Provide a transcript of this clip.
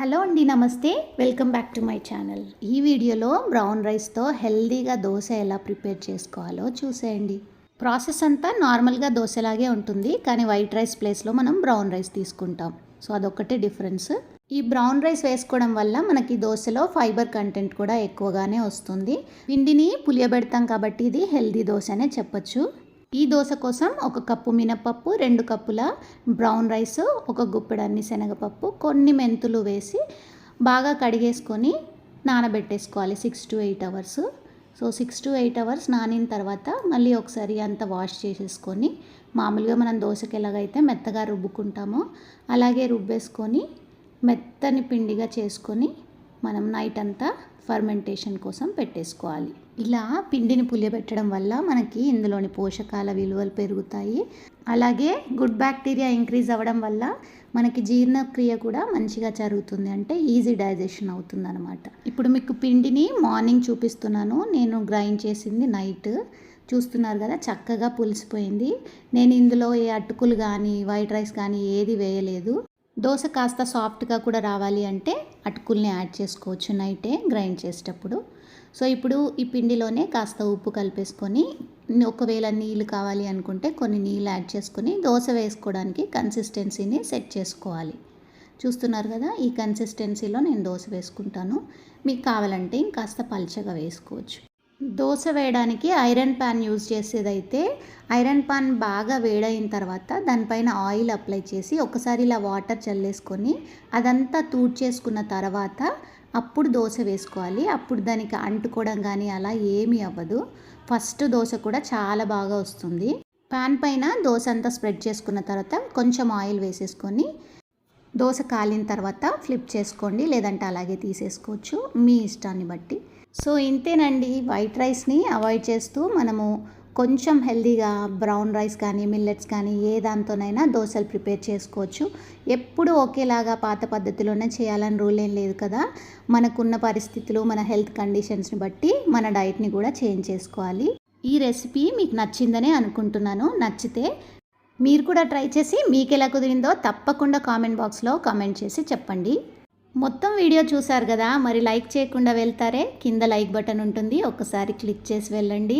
Hello అండి నమస్తే. Welcome back to my channel ఈ వీడియోలో బ్రౌన్ రైస్తో హెల్దీగా దోశ ఎలా ప్రిపేర్ చేసుకోవాలో చూసేయండి. ప్రాసెస్ అంతా నార్మల్గా దోశలాగే ఉంటుంది కానీ వైట్ రైస్ ప్లేస్లో మనం బ్రౌన్ రైస్ తీసుకుంటాం. సో అదొక్కటే డిఫరెన్స్. ఈ బ్రౌన్ రైస్ వేసుకోవడం వల్ల మనకి దోశలో ఫైబర్ కంటెంట్ కూడా ఎక్కువగానే వస్తుంది. పిండిని పులియబెడతాం కాబట్టి ఇది హెల్దీ దోశ అనే చెప్పచ్చు. ఈ దోశ కోసం ఒక కప్పు మినపప్పు రెండు కప్పుల బ్రౌన్ రైస్ ఒక గుప్పెడన్ని శనగపప్పు కొన్ని మెంతులు వేసి బాగా కడిగేసుకొని నానబెట్టేసుకోవాలి six to eight hours. So six to eight hours నానిన తర్వాత మళ్ళీ ఒకసారి అంతా వాష్ చేసేసుకొని మామూలుగా మనం దోశకి ఎలాగైతే మెత్తగా రుబ్బుకుంటామో అలాగే రుబ్బేసుకొని మెత్తని పిండిగా చేసుకొని మనం నైట్ అంతా ఫర్మెంటేషన్ కోసం పెట్టేసుకోవాలి. ఇలా పిండిని పులియబెట్టడం వల్ల మనకి ఇందులోని పోషకాల విలువలు పెరుగుతాయి. అలాగే గుడ్ బ్యాక్టీరియా ఇంక్రీజ్ అవ్వడం వల్ల మనకి జీర్ణక్రియ కూడా మంచిగా జరుగుతుంది. అంటే ఈజీ డైజెషన్ అవుతుంది అనమాట ఇప్పుడు మీకు పిండిని మార్నింగ్ చూపిస్తున్నాను. నేను గ్రైండ్ చేసింది నైట్ చూస్తున్నారు కదా చక్కగా పులిసిపోయింది. నేను ఇందులో ఏ అటుకులు కానీ వైట్ రైస్ కానీ ఏది వేయలేదు. దోశ కాస్త సాఫ్ట్గా కూడా రావాలి అంటే అటుకుల్ని యాడ్ చేసుకోవచ్చు నైటే గ్రైండ్ చేసేటప్పుడు. సో ఇప్పుడు ఈ పిండిలోనే కాస్త ఉప్పు కలిపేసుకొని ఒకవేళ నీళ్ళు కావాలి అనుకుంటే కొన్ని నీళ్ళు యాడ్ చేసుకొని దోశ వేసుకోవడానికి కన్సిస్టెన్సీని సెట్ చేసుకోవాలి. చూస్తున్నారు కదా ఈ కన్సిస్టెన్సీలో నేను దోశ వేసుకుంటాను. మీకు కావాలంటే ఇంకాస్త పల్చగా వేసుకోవచ్చు. దోశ వేయడానికి ఐరన్ ప్యాన్ యూజ్ చేసేదైతే ఐరన్ పాన్ బాగా వేడైన తర్వాత దానిపైన ఆయిల్ అప్లై చేసి ఒకసారి ఇలా వాటర్ చల్లేసుకొని అదంతా చేసుకున్న తర్వాత అప్పుడు దోశ వేసుకోవాలి. అప్పుడు దానికి అంటుకోవడం కానీ అలా ఏమీ అవ్వదు. ఫస్ట్ దోశ కూడా చాలా బాగా వస్తుంది. ప్యాన్ పైన దోశ అంతా స్ప్రెడ్ చేసుకున్న తర్వాత కొంచెం ఆయిల్ వేసేసుకొని దోశ కాలిన తర్వాత ఫ్లిప్ చేసుకోండి లేదంటే అలాగే తీసేసుకోవచ్చు మీ ఇష్టాన్ని బట్టి. సో ఇంతేనండి. వైట్ రైస్ని అవాయిడ్ చేస్తూ మనము కొంచెం హెల్దీగా బ్రౌన్ రైస్ కానీ మిల్లెట్స్ కానీ ఏ దాంతోనైనా దోశలు ప్రిపేర్ చేసుకోవచ్చు. ఎప్పుడు ఒకేలాగా పాత పద్ధతిలోనే చేయాలని రూల్ ఏం లేదు కదా. మనకున్న పరిస్థితులు మన హెల్త్ కండిషన్స్ని బట్టి మన డైట్ని కూడా చేంజ్ చేసుకోవాలి. ఈ రెసిపీ మీకు నచ్చిందనే అనుకుంటున్నాను. నచ్చితే మీరు కూడా ట్రై చేసి మీకు ఎలా కుదిరిందో తప్పకుండా కామెంట్ బాక్స్లో కామెంట్ చేసి చెప్పండి. మొత్తం వీడియో చూసారు కదా మరి లైక్ చేయకుండా వెళ్తారే? కింద లైక్ బటన్ ఉంటుంది ఒకసారి క్లిక్ చేసి వెళ్ళండి.